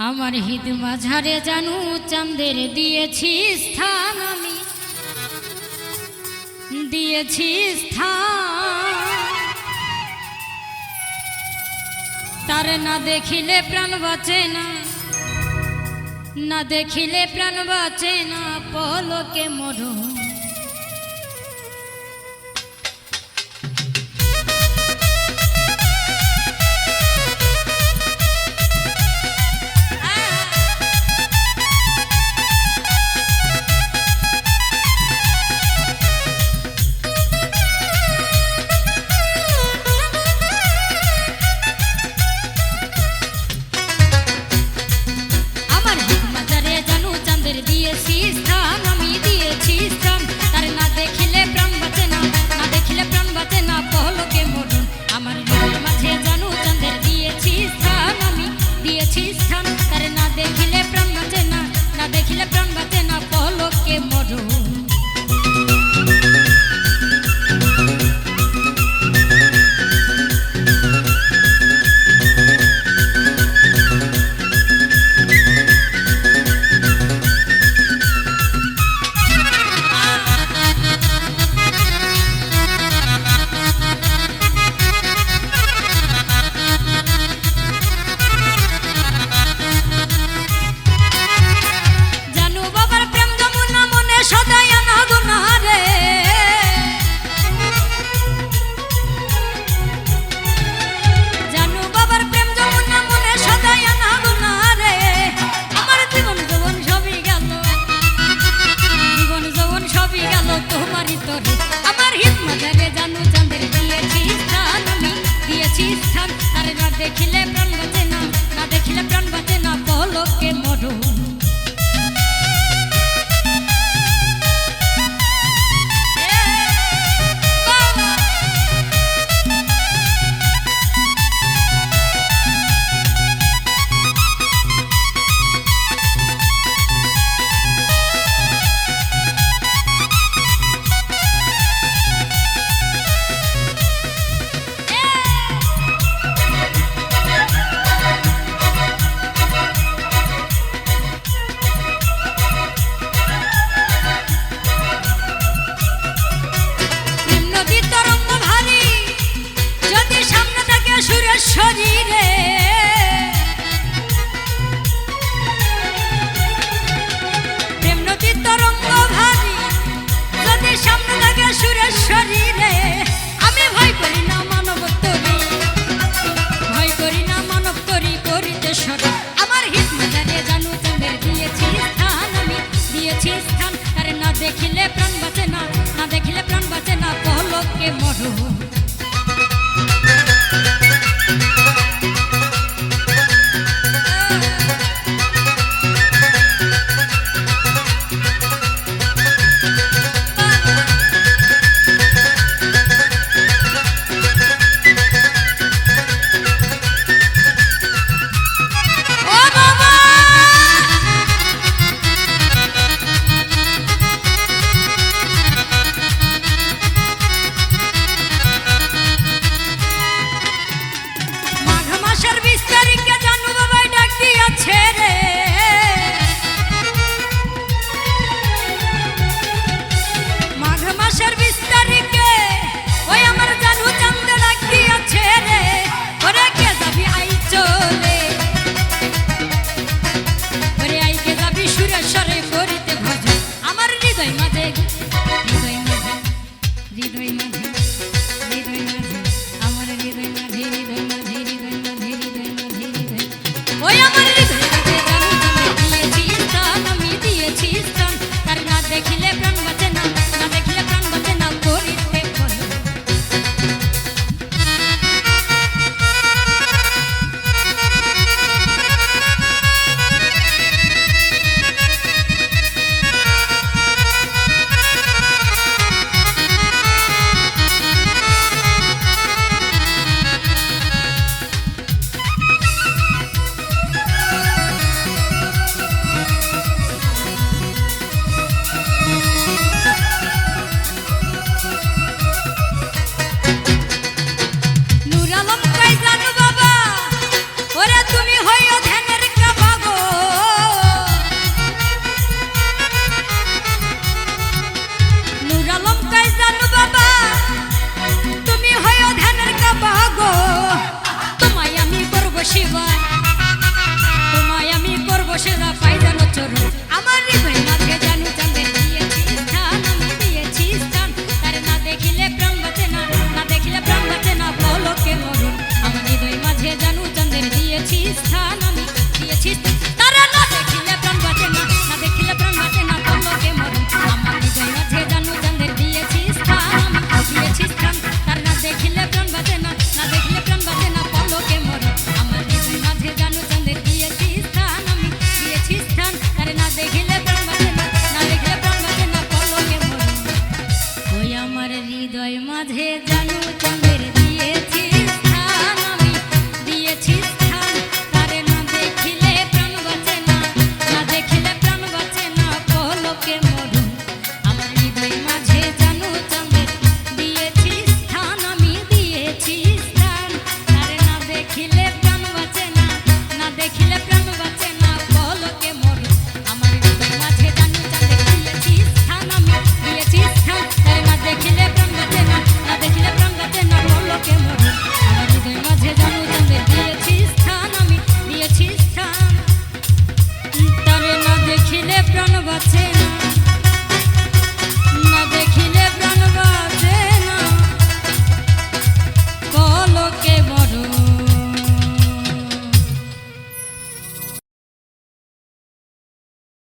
আমার হিদ মাঝারে জানু, চাঁদের দিয়েছি স্থান আমি। দিয়েছি স্থান। তার না দেখিলে প্রাণ বাঁচে না। না দেখিলে প্রাণ বাঁচে না। পলকে মরু সদা voy a morir.